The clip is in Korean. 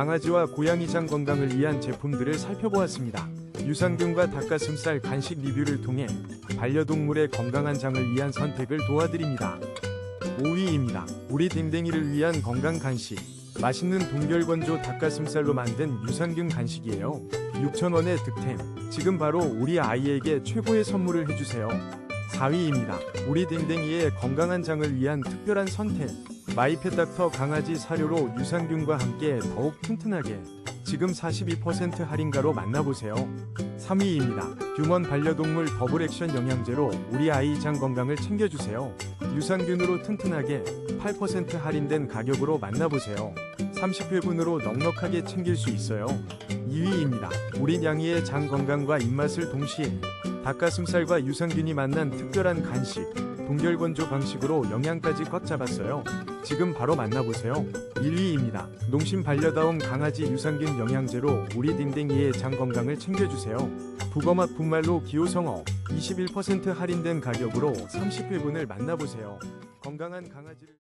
강아지와 고양이 장 건강을 위한 제품들을 살펴보았습니다. 유산균과 닭가슴살 간식 리뷰를 통해 반려동물의 건강한 장을 위한 선택을 도와드립니다. 5위입니다. 우리 댕댕이를 위한 건강 간식. 맛있는 동결건조 닭가슴살로 만든 유산균 간식이에요. 6,000원의 득템. 지금 바로 우리 아이에게 최고의 선물을 해주세요. 4위입니다. 우리 댕댕이의 건강한 장을 위한 특별한 선택. 마이펫닥터 강아지 사료로 유산균과 함께 더욱 튼튼하게. 지금 42% 할인가로 만나보세요. 3위입니다. 휴먼 반려동물 더블 액션 영양제로 우리 아이 장 건강을 챙겨주세요. 유산균으로 튼튼하게 8% 할인된 가격으로 만나보세요. 30회분으로 넉넉하게 챙길 수 있어요. 2위입니다. 우리 냥이의 장 건강과 입맛을 동시에 닭가슴살과 유산균이 만난 특별한 간식 동결건조 방식으로 영양까지 꽉 잡았어요. 지금 바로 만나보세요. 1위입니다. 농심 반려다움 강아지 유산균 영양제로 우리 딩딩이의 장 건강을 챙겨주세요. 북어맛 분말로 기호성어 21% 할인된 가격으로 30회분을 만나보세요. 건강한 강아지를